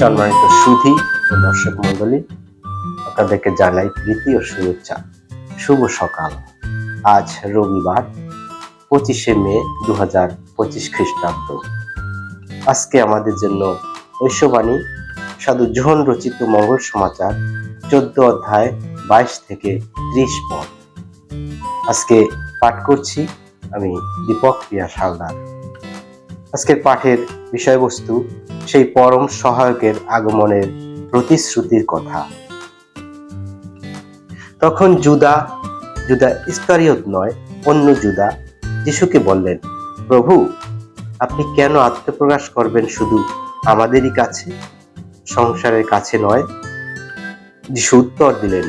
সম্মানিত সুধী ও দর্শক মণ্ডলী, আপনাদেরকে জানাই প্রীতি ও শুভেচ্ছা। শুভ সকাল। আজ রবিবার, পঁচিশে মে দু হাজার পঁচিশ খ্রিস্টাব্দ। আজকে আমাদের জন্য ঐশ্ববাণী সাধু জোহন রচিত মঙ্গল সমাচার চোদ্দ অধ্যায় বাইশ থেকে ত্রিশ পদ। আজকে পাঠ করছি আমি দীপক প্রিয়া সালদার। আজকের পাঠের বিষয়বস্তু, সেই পরম সহায়কের আগমনের প্রতিশ্রুতির কথা। তখন জুদা জুদা ইস্কারিয়ত নয়, অন্য জুদা যিশুকে বললেন, প্রভু, আপনি কেন আত্মপ্রকাশ করবেন শুধু আমাদেরই কাছে? সংসারের কাছে নয়। যিশু উত্তর দিলেন,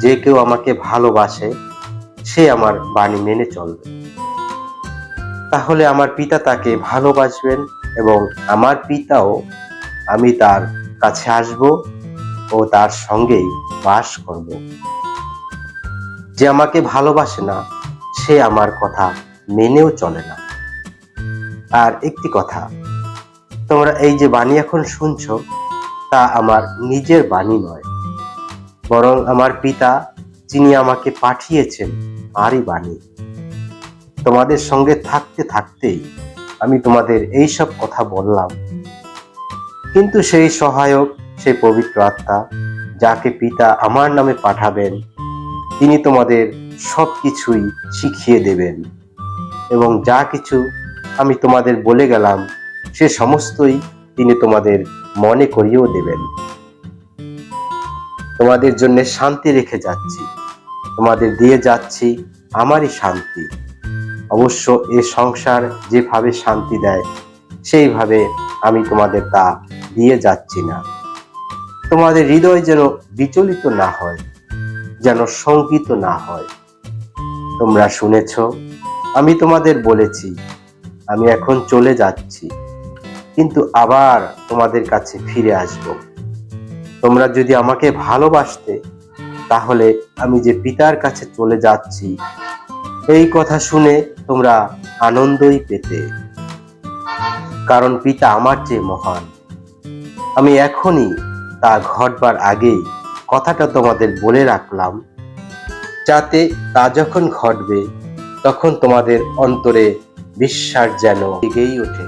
যে কেউ আমাকে ভালোবাসে, সে আমার বাণী মেনে চলবে। তাহলে আমার পিতা তাকে ভালোবাসবেন এবং আমার পিতাও আমি তার কাছে আসব ও তার সঙ্গেই বাস করব। যে আমাকে ভালোবাসে না, সে আমার কথা মেনেও চলে না। আর একটি কথা, তোমরা এই যে বাণী এখন শুনছো, তা আমার নিজের বাণী নয়, বরং আমার পিতা, যিনি আমাকে পাঠিয়েছেন, তারই বাণী। তোমাদের সঙ্গে থাকতে থাকতেই আমি তোমাদের এই সব কথা বললাম। কিন্তু সেই সহায়ক, সেই পবিত্র আত্মা, যাকে পিতা আমার নামে পাঠাবেন, তিনি তোমাদের সব কিছুই শিখিয়ে দেবেন। এবং যা কিছু আমি তোমাদের বলে গেলাম, সে সমস্তই তিনি তোমাদের মনে করিয়েও দেবেন। তোমাদের জন্য শান্তি রেখে যাচ্ছি। তোমাদের দিয়ে যাচ্ছি আমারই শান্তি। অবশ্য এ সংসার যেভাবে শান্তি দেয়, সেইভাবে আমি তোমাদের তা দিয়ে যাচ্ছি না। তোমাদের হৃদয় যেন বিচলিত না হয়, যেন শঙ্কিত না হয়। তোমরা শুনেছ, আমি তোমাদের বলেছি, আমি এখন চলে যাচ্ছি, কিন্তু আবার তোমাদের কাছে ফিরে আসব। তোমরা যদি আমাকে ভালোবাসতে, তাহলে আমি যে পিতার কাছে চলে যাচ্ছি, এই কথা শুনে তোমরা আনন্দই পেতে। কারণ পিতা আমার চেয়ে মহান। আমি এখনই তা ঘটবার আগেই কথাটা তোমাদের বলে রাখলাম, যাতে তা যখন ঘটবে, তখন তোমাদের অন্তরে বিশ্বাস যেন জেগেই ওঠে।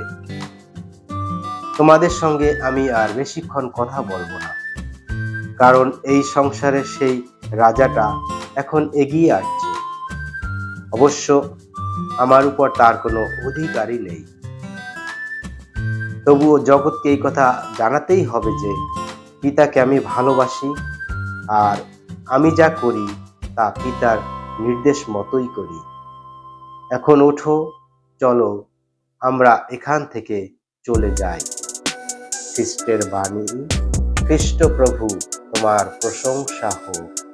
তোমাদের সঙ্গে আমি আর বেশিক্ষণ কথা বলব না, কারণ এই সংসারের সেই রাজাটা এখন এগিয়ে আসছে। অবশ্য আমার উপর তার কোনো অধিকারই নেই। তবুও জগৎকে এই কথা জানাতেই হবে যে, পিতাকে আমি ভালোবাসি আর আমি যা করি তা পিতার নির্দেশ মতোই করি। এখন ওঠো, চলো আমরা এখান থেকে চলে যাই। খ্রিস্টের বাণী, খ্রিস্ট প্রভু, তোমার প্রশংসা হোক।